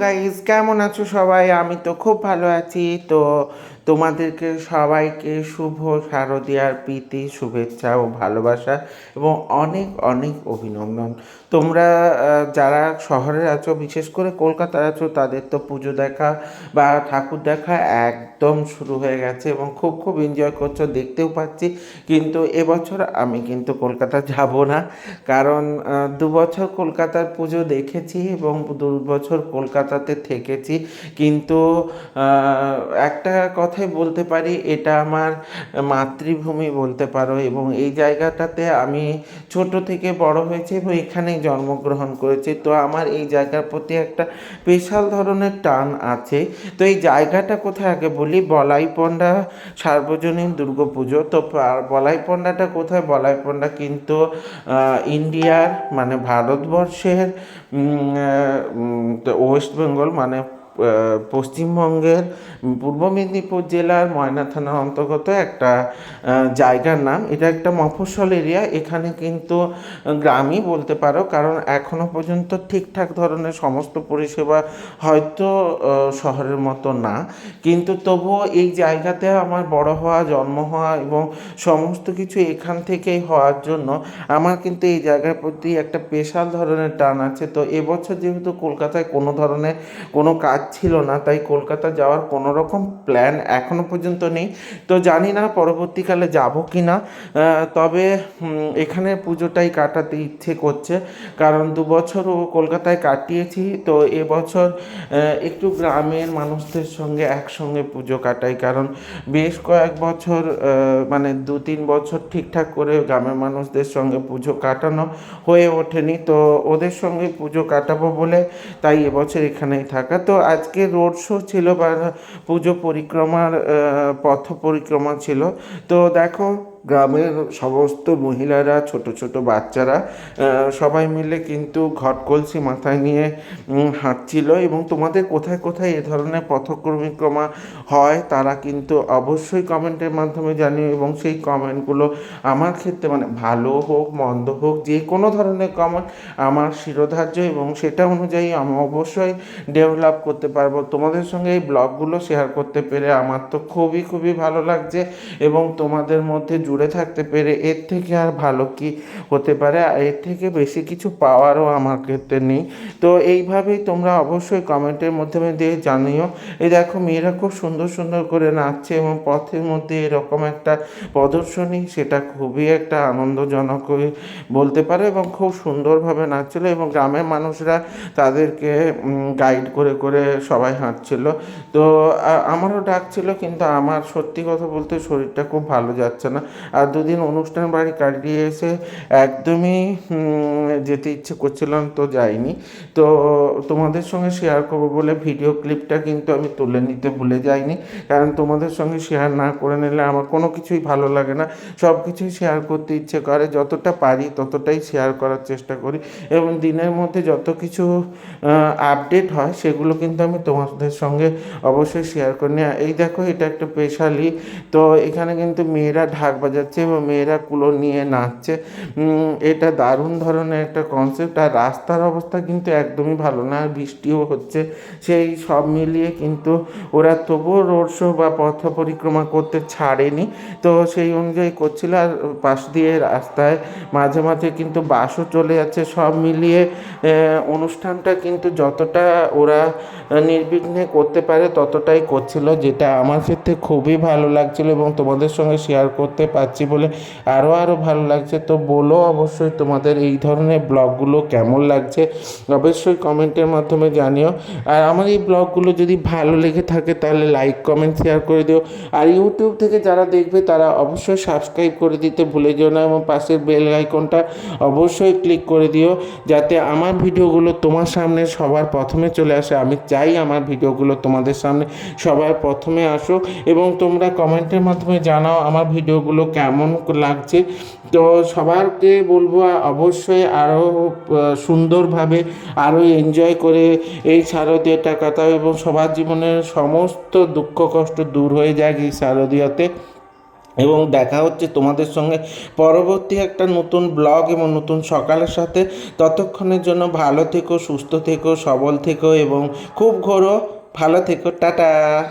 Guys কেমন আছো সবাই? আমি তো খুব ভালো আছি। তো তোমাদেরকে সবাইকে শুভ শারদীয়ার প্রীতি, শুভেচ্ছা ও ভালোবাসা এবং অনেক অনেক অভিনন্দন। তোমরা যারা শহরে আছো, বিশেষ করে কলকাতায় আছো, তাদের তো পুজো দেখা বা ঠাকুর দেখা একদম শুরু হয়ে গেছে এবং খুব খুব এনজয় করছ, দেখতেও পাচ্ছি। কিন্তু এবছর আমি কিন্তু কলকাতা যাব না। কারণ দু বছর কলকাতার পুজো দেখেছি এবং দু বছর কলকাতাতে থেকেছি। কিন্তু একটা কথাই বলতে পারি, এটা আমার মাতৃভূমি বলতে পারো এবং এই জায়গাটাতে আমি ছোট থেকে বড় হয়েছি এবং এখানেই জন্মগ্রহণ করেছি। তো আমার এই জায়গার প্রতি একটা স্পেশাল ধরনের টান আছে। তো এই জায়গাটা কোথায় আগে বলি? বলাইপন্ডা সার্বজনীন দুর্গাপুজো। তো বলাইপন্ডাটা কোথায়? বলাইপন্ডা কিন্তু ইন্ডিয়ার মানে ভারতবর্ষের তো ওয়েস্ট বেঙ্গল মানে আহ, পশ্চিমবঙ্গের পূর্ব মেদিনীপুর জেলার ময়না থানার অন্তর্গত একটা জায়গার নাম। এটা একটা মফস্বল এরিয়া। এখানে কিন্তু গ্রামই বলতে পারো, কারণ এখনও পর্যন্ত ঠিকঠাক ধরনের সমস্ত পরিষেবা হয়তো শহরের মতো না। কিন্তু তবুও এই জায়গাতে আমার বড় হওয়া, জন্ম হওয়া এবং সমস্ত কিছু এখান থেকেই হওয়ার জন্য আমার কিন্তু এই জায়গার প্রতি একটা স্পেশাল ধরনের টান আছে। তো এবছর যেহেতু কলকাতায় কোনো ধরনের কোনো কাজ ছিল না, তাই কলকাতা যাওয়ার কোনো রকম প্ল্যান এখনও পর্যন্ত নেই। তো জানি না পরবর্তীকালে যাব কি না তবে এখানে পুজোটাই কাটাতে ইচ্ছে করছে। কারণ দু বছরও কলকাতায় কাটিয়েছি, তো এবছর একটু গ্রামের মানুষদের সঙ্গে একসঙ্গে পুজো কাটাই। কারণ বেশ কয়েক বছর মানে দু তিন বছর ঠিকঠাক করে গ্রামের মানুষদের সঙ্গে পুজো কাটানো হয়ে ওঠেনি। তো ওদের সঙ্গে পুজো কাটাবো বলে তাই এবছর এখানেই থাকা। তো আজকে রোড শো ছিল বা পুজো পরিক্রমার পথ পরিক্রমা ছিল। তো দেখো গ্রামের সমস্ত মহিলারা, ছোট ছোট বাচ্চারা সবাই মিলে কিন্তু ঘট কলসি মাথায় নিয়ে হাঁটছিল এবং তোমাদের কোথায় কোথায় এ ধরনের পথ পরিক্রমা হয় তারা কিন্তু অবশ্যই কমেন্টের মাধ্যমে জানিও এবং সেই কমেন্টগুলো আমার ক্ষেত্রে মানে ভালো হোক, মন্দ হোক, যে কোনো ধরনের কমেন্ট আমার শিরোধার্য এবং সেটা অনুযায়ী আমি অবশ্যই ডেভেলপ করতে পারব। তোমাদের সঙ্গে এই ব্লগগুলো শেয়ার করতে পেরে আমার তো খুবই খুবই ভালো লাগছে এবং তোমাদের মধ্যে জুড়ে থাকতে পেরে এর থেকে আর ভালো কি হতে পারে? আর এর থেকে বেশি কিছু পাওয়ারও আমার ক্ষেত্রে নেই। তো এইভাবেই তোমরা অবশ্যই কমেন্টের মাধ্যমে দিয়ে জানিও। এই দেখো মেয়েরা খুব সুন্দর সুন্দর করে নাচছে এবং পথের মধ্যে এরকম একটা প্রদর্শনী, সেটা খুবই একটা আনন্দজনক বলতে পারে এবং খুব সুন্দরভাবে নাচছিল এবং গ্রামের মানুষরা তাদেরকে গাইড করে করে সবাই হাঁটছিল। তো আমারও ডাকছিল কিন্তু আমার সত্যি কথা বলতে শরীরটা খুব ভালো যাচ্ছে না। দুদিন অনুষ্ঠান বাড়ি কাটিয়ে এসে একদমই যেতে ইচ্ছে করছিলাম তো যাইনি। তো তোমাদের সঙ্গে শেয়ার করব বলে ভিডিও ক্লিপটা কিন্তু আমি তুলে নিতে ভুলে যাইনি। কারণ তোমাদের সঙ্গে শেয়ার না করে নিলে আমার কোনো কিছুই ভালো লাগে না। সব কিছুই শেয়ার করতে ইচ্ছে করে, যতটা পারি ততটাই শেয়ার করার চেষ্টা করি। এবং দিনের মধ্যে যত কিছু আপডেট হয় সেগুলো কিন্তু আমি তোমাদের সঙ্গে অবশ্যই শেয়ার করি। এই দেখো এটা একটা স্পেশালি তো এখানে কিন্তু মেয়েরা ঢাক বাজাচ্ছে এবং মেয়েরা কুলো নিয়ে নাচছে। এটা দারুণ ধরনের একটা কনসেপ্ট আর রাস্তার অবস্থা কিন্তু একদমই ভালো না, আর বৃষ্টিও হচ্ছে। সেই সব মিলিয়ে কিন্তু ওরা তবুও রোড শো বা পথ পরিক্রমা করতে ছাড়েনি। তো সেই অনুযায়ী করছিল আর পাশ দিয়ে রাস্তায় মাঝে মাঝে কিন্তু বাসও চলে যাচ্ছে। সব মিলিয়ে অনুষ্ঠানটা কিন্তু যতটা ওরা নির্বিঘ্নে করতে পারে ততটাই করছিল, যেটা আমার ক্ষেত্রে খুবই ভালো লাগছিল এবং তোমাদের সঙ্গে শেয়ার করতে পারছি বলে আরও আরও ভালো লাগছে। তো বলো অবশ্যই তোমাদের এই ধরনের ব্লগগুলো কেমন লাগছে? অবশ্যই কমেন্টের মাধ্যমে জানিও। আর আমার এই ব্লগগুলো যদি ভালো লেগে থাকে তাহলে লাইক কমেন্ট শেয়ার করে দিও। আর ইউটিউব থেকে যারা দেখবে তারা অবশ্যই সাবস্ক্রাইব করে দিতে ভুলে যেও না এবং পাশের বেল আইকনটা অবশ্যই ক্লিক করে দিও যাতে আমার ভিডিওগুলো তোমার সামনে সবার প্রথমে চলে আসে। আমি চাই আমার ভিডিওগুলো তোমাদের সামনে সবার প্রথমে আসুক এবং তোমরা কমেন্টের মাধ্যমে জানাও আমার ভিডিওগুলো কেমন লাগছে? তো সবারকে বলব, অবশ্যই আরও সুন্দরভাবে আরও এনজয় করে এই শারদীয়টা কাটাও এবং সবার জীবনের সমস্ত দুঃখ কষ্ট দূর হয়ে যায় এই শারদীয়তে। এবং দেখা হচ্ছে তোমাদের সঙ্গে পরবর্তী একটা নতুন ব্লগ এবং নতুন সকালের সাথে। ততক্ষণের জন্য ভালো থেকো, সুস্থ থেকো, সবল থেকো এবং খুব ঘোরো। ভালো থেকো, টাটা।